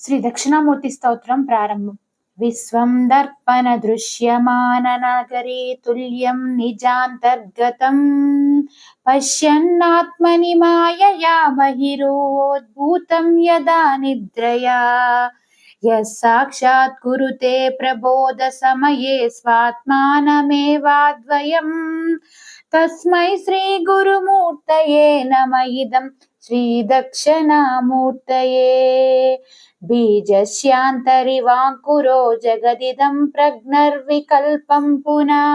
శ్రీ దక్షిణామూర్తి స్తోత్రం ప్రారంభం. విశ్వం దర్పణ దృశ్యమాననగరే తుల్యం నిజాంతర్గతం. పశ్యన్నాత్మని మాయయా బహిరోద్భూతం యదా నిద్రయా. యస్సాక్షాత్ కురుతే ప్రబోధ సమయే స్వాత్మానమేవాద్వయం. తస్మై శ్రీ గురుమూర్తయే నమ ఇదం. श्रीदक्षिणामूर्तये बीजस्यान्तरिवाङ्कुरो जगदिदं प्रज्ञर्विकल्पं पुनः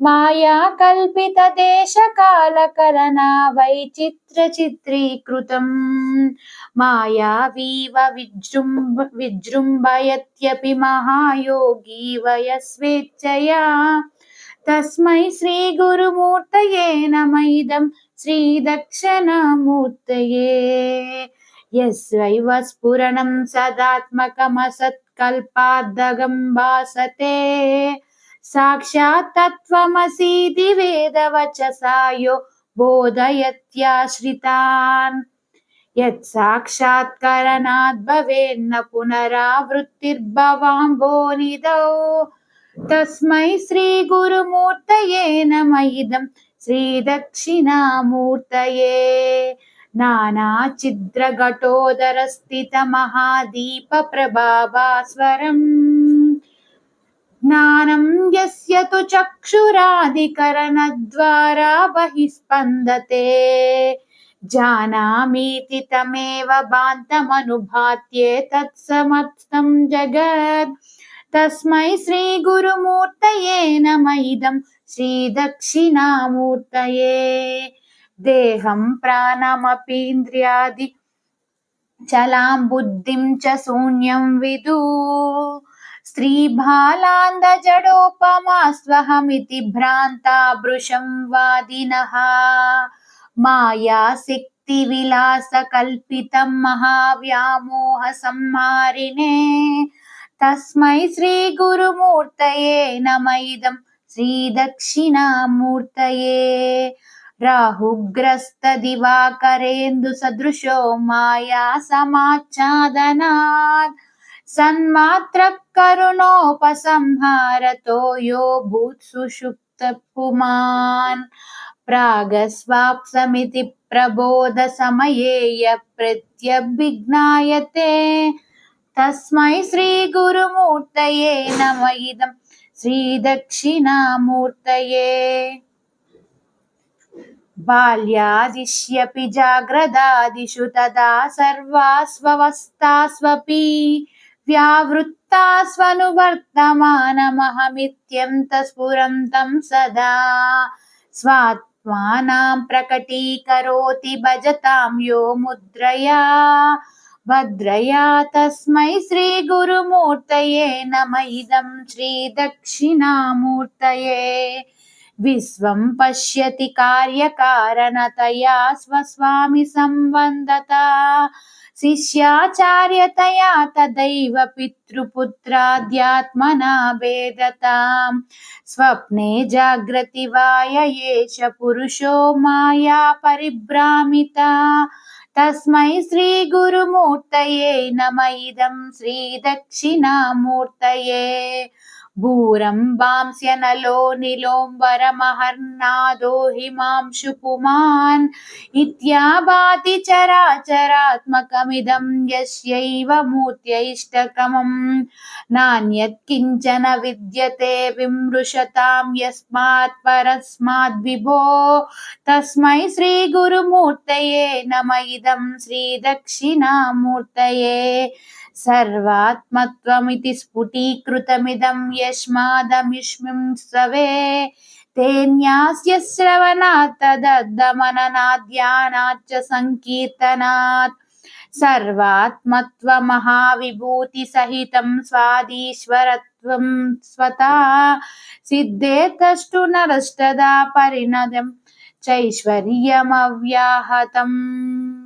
माया कल्पितदेशकालकलना वैचित्रचित्रीकृतम् मायावीव विजृम्भ विजृम्भयत्यपि महायोगी वयस्वेच्छया తస్మై శ్రీ గురుమూర్తయే నమైదం శ్రీ దక్షిణామూర్తయే. యస్వైవ స్ఫురణం సదాత్మకమసత్కల్పాద్దగం భాసతే సాక్షాత్ తత్వమసీది వేదవచసాయో బోధయత్యాశ్రితాన్. యత్ సాక్షాత్కరణాద్భవేన్న పునరావృత్తిర్భవాంబోనిదౌ. भवेन्न पुनरावृत्तिर्भवाम्भोनिधौ तस्मै श्रीगुरुमूर्तये नम इदं श्रीदक्षिणामूर्तये नानाचिद्रघटोदरस्थितमहादीपप्रभाभास्वरम् ज्ञानं यस्य तु चक्षुरादिकरणद्वारा बहिः स्पन्दते जानामीति तमेव भान्तमनुभात्ये तत्समस्तं जगत् తస్మై శ్రీ గురుమూర్తయే నమ ఇదం శ్రీ దక్షిణామూర్తయే. దేహం ప్రాణమపీంద్రియాది చలాం బుద్ధిం చ శూన్యం విదు. స్త్రీబాలాందజడోపమాస్వహమితి భ్రాంతా భృశం వాదినః. మాయా శక్తి విలాస కల్పితం మహావ్యామోహ సంహారిణే. తస్మై శ్రీ గురుమూర్తయే నమ ఇదం శ్రీ దక్షిణామూర్తయే. రాహుగ్రస్త దివాకరేందు సదృశో మాయా సమాచ్ఛాదనాత్. సన్మాత్ర కరుణోపసంహారతో యో భూత్ సుషుప్త పుమాన్. ప్రాగస్వాప్సమితి ప్రబోధ సమయేయ ప్రత్యభిజ్ఞాయతే. प्रागस्वाप्समिति प्रबोधसमये यः प्रत्यभिज्ञायते तस्मै श्रीगुरुमूर्तये नम इदं श्रीदक्षिणामूर्तये बाल्यादिश्यपि जाग्रदादिषु तदा सर्वास्वस्थास्वपि व्यावृत्तास्वनुवर्तमानमहमित्यन्तस्फुरन्तं सदा स्वात्मानां प्रकटीकरोति भजतां यो मुद्रया భద్రయా తస్మై శ్రీ గురుమూర్తయే నమ ఇదం శ్రీ దక్షిణామూర్తయే. విశ్వం పశ్యతి కార్యకారణతయా స్వస్వామి సంబంధత శిష్యాచార్యతయా తదైవ పితృపుత్రాధ్యాత్మనా వేదతాం. స్వప్నే జాగ్రతి వాయ పురుషో మాయా పరిభ్రామిత. తస్మై శ్రీ గురుమూర్తయే నమ ఇదం శ్రీ దక్షిణామూర్తయే. భూరంబాంస్యనలో నిలోంబరమహర్నాదో హిమాంశు పుమాన్. ఇత్యాభాతి చరాచరాత్మకమిదం యస్యైవ మూర్త్యైష్టకమం నాణ్యత్ కించన విద్యతే విమృశతాం యస్మాత్ పరస్మాద్ విభో. తస్మై శ్రీ గురుమూర్తయే నమ ఇదం శ్రీ దక్షిణామూర్తయే. सर्वात्मत्वमिति स्फुटीकृतमिदं यस्मादमिष्मिं सवे। तेन्यास्य श्रवणात् तददमननाद्यानाच्च सङ्कीर्तनात्। सर्वात्मत्वमहाविभूतिसहितं स्वादीश्वरत्वं स्वता। सिद्धेतष्टु नरष्टदा परिणदं चैश्वर्यमव्याहतम्।